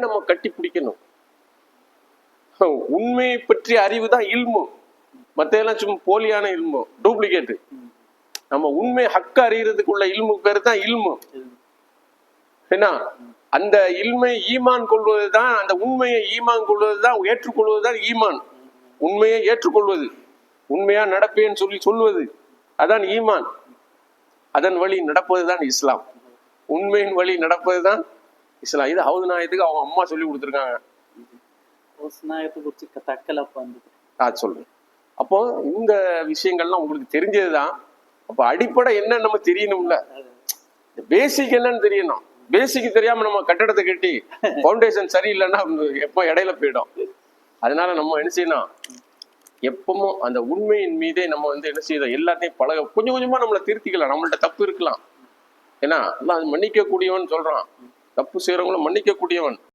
உண்மையை நம்ம கட்டி பிடிக்கணும் உண்மையை பற்றிய அறிவு தான் இல்மு. மத்த சும்மா போலியான இல்மு. டூப்ளிகேட் நம்ம உண்மை ஹக்க அறிகிறதுக்குள்ள இல்மு பேர் தான் இல்மு. என்ன அந்த இல்மை ஈமான் கொள்வது தான் அந்த உண்மையை ஈமான் கொள்வது தான் ஏற்றுக்கொள்வது தான் ஈமான். உண்மையை ஏற்றுக்கொள்வது. உண்மையா நடப்பேன்னு சொல்லி சொல்வது. அதான் ஈமான். அதன் வழி நடப்பது தான் இஸ்லாம். உண்மையின் வழி நடப்பது தான் இஸ்லாம் இது ஹவுது நாயத்துக்கு அவங்க அம்மா சொல்லி கொடுத்துருக்காங்க. நான் சொல்றேன் அப்போ இந்த விஷயங்கள்லாம் உங்களுக்கு தெரிஞ்சதுதான். அப்போ அடிப்படை என்ன நம்ம தெரியணும்ல. பேசிக் என்னன்னு தெரியணும். பேசிக் தெரியாம நம்ம கட்டடத்தை கட்டி ஃபவுண்டேஷன் சரியில்லைன்னா எப்போ இடையில போயிடும். அதனால நம்ம என்ன செய்யணும்? எப்பவும் அந்த உண்மையின் மீதே நம்ம வந்து என்ன செய்யணும்? எல்லாத்தையும் பழக கொஞ்சம் கொஞ்சமா நம்மளை திருத்திக்கலாம். நம்மள்ட்ட தப்பு இருக்கலாம். ஏன்னா அல்லாஹ் மன்னிக்க கூடியவன் சொல்றான். தப்பு செய்யறவங்களும் மன்னிக்க கூடியவன்